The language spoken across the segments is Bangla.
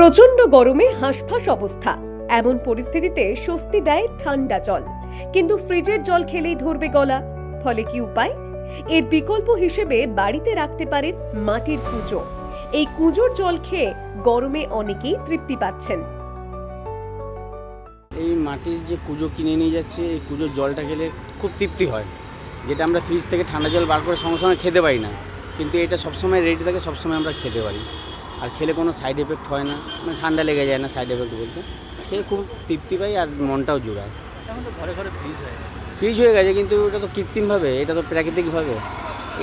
প্রচণ্ড গরমে হাঁসফাঁস অবস্থা। এমন পরিস্থিতিতে স্বস্তি দেয় ঠান্ডা জল। কিন্তু ফ্রিজের জল খেলেই ধরবে গলা। ফলে কি উপায়? এর বিকল্প হিসেবে বাড়িতে রাখতে পারেন মাটির কুঁজো। এই কুঁজোর জল খেয়ে গরমে অনেকেই তৃপ্তি পাচ্ছেন। এই মাটির যে কুজো কিনে নিয়ে যাচ্ছে, এই কুঁজোর জলটা খেলে খুব তৃপ্তি হয়। যেটা আমরা ফ্রিজ থেকে ঠান্ডা জল বার করে সঙ্গে সঙ্গে খেতে পারি না। কিন্তু এটা সবসময় রেডি থাকে, সবসময় আমরা খেতে পারি। আর খেলে কোনো সাইড এফেক্ট হয় না। মানে ঠান্ডা লেগে যায় না সাইড এফেক্ট বলতে। খেয়ে খুব তৃপ্তি পাই আর মনটাও জুড়ায় ঘরে ঘরে ফ্রিজ হয়ে গেছে। ফ্রিজ হয়ে গেছে কিন্তু এটা তো কৃত্রিমভাবে এটা তো প্রাকৃতিকভাবে।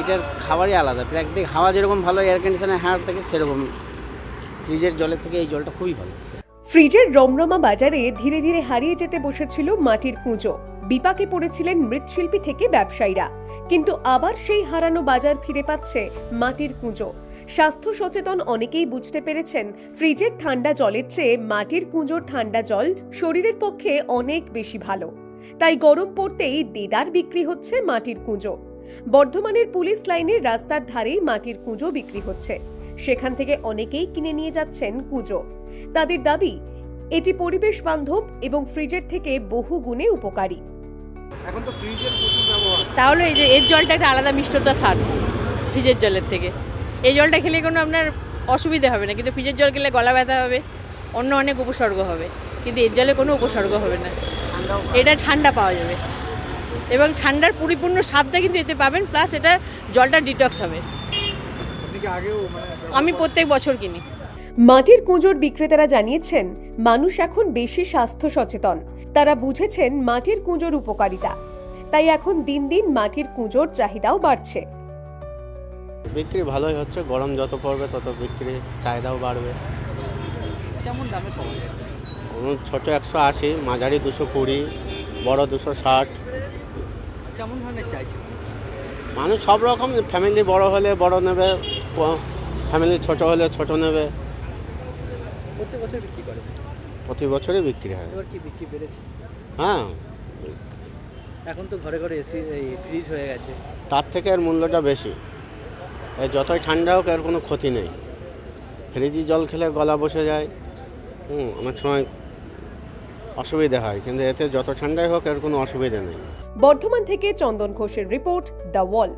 এটার খাবারই আলাদা। প্রাকৃতিক হাওয়া যেরকম ভালো এয়ার কন্ডিশনের হাওয়ার থাকে সেরকম। ফ্রিজের জলের থেকে এই জলটা খুবই ভালো। ফ্রিজের রমরমা বাজারে ধীরে ধীরে হারিয়ে যেতে বসেছিল মাটির কুঁজো বিপাকে পড়েছিলেন মৃৎশিল্পী থেকে ব্যবসায়ীরা। কিন্তু আবার সেই হারানো বাজার ফিরে পাচ্ছে মাটির কুঁজো স্বাস্থ্য সচেতন অনেকেই বুঝতে পেরেছেন ফ্রিজের ঠান্ডা জলের চেয়ে মাটির কুঁজোর ঠান্ডা জল শরীরের পক্ষে অনেক বেশি ভালো। তাই গরম পড়তেই দেদার বিক্রি হচ্ছে মাটির কুঁজো। বর্ধমানের পুলিশ লাইনের রাস্তার ধারেই মাটির কুঁজো বিক্রি হচ্ছে। সেখান থেকে অনেকেই কিনে নিয়ে যাচ্ছেন কুঁজো। তাদের দাবি এটি পরিবেশ বান্ধব এবং ফ্রিজের থেকে বহু গুণে উপকারী। এখন তো ফ্রিজের প্রচুর ব্যবহার। তাহলে এই যে এর জলটা একটা আলাদা মিষ্টতা স্বাদ ফ্রিজের জলের থেকে। এই জলটা খেলে কোনো আপনার অসুবিধা হবে না কিন্তু ফ্রিজের জল খেলে গলা ব্যথা হবে অন্য অনেক উপসর্গ হবে কিন্তু এর জলে কোনো উপসর্গ হবে না। এটা ঠান্ডা পাওয়া যাবে। এবং ঠান্ডার পরিপূর্ণ স্বাদটা কিন্তু এতে পাবেন প্লাস এটা জলটা ডিটক্স হবে। মানে আমি প্রত্যেক বছর কিনি। মাটির কুঁজোর বিক্রেতারা জানিয়েছেন মানুষ এখন বেশি স্বাস্থ্য সচেতন। তারা বুঝেছেন মাটির কুঁজোর উপকারিতা। তাই এখন দিন দিন মাটির কুঁজোর চাহিদাও বাড়ছে। বিক্রি ভালোই হচ্ছে গরম যত পড়বে তত বিক্রি চাহিদাও বাড়বে। কেমন দামে পাওয়া যাচ্ছে ছোটো একশো আশি মাঝারি দুশো কুড়ি বড় দুশো ষাট। কেমন ধরনের চাইছেন? মানুষ সব রকম ফ্যামিলি বড় হলে বড় নেবে ফ্যামিলি ছোট হলে ছোট নেবে। বছর বিক্রি করে? প্রতি বছরই বিক্রি হয়। এবার কি বিক্রি বেড়েছে? হ্যাঁ। এখন তো ঘরে ঘরে এসি ফ্রিজ হয়ে গেছে। তার থেকে এর মূল্যটা বেশি। যতই ঠান্ডা হোক, এর কোনো ক্ষতি নেই। ফ্রিজি জল খেলে গলা বসে যায়। হুম, অনেক সময় অসুবিধা হয়, কিন্তু এতে যত ঠান্ডাই হোক, এর কোনো অসুবিধা নেই। বর্ধমান থেকে চন্দন ঘোষের রিপোর্ট দ্য ওয়াল।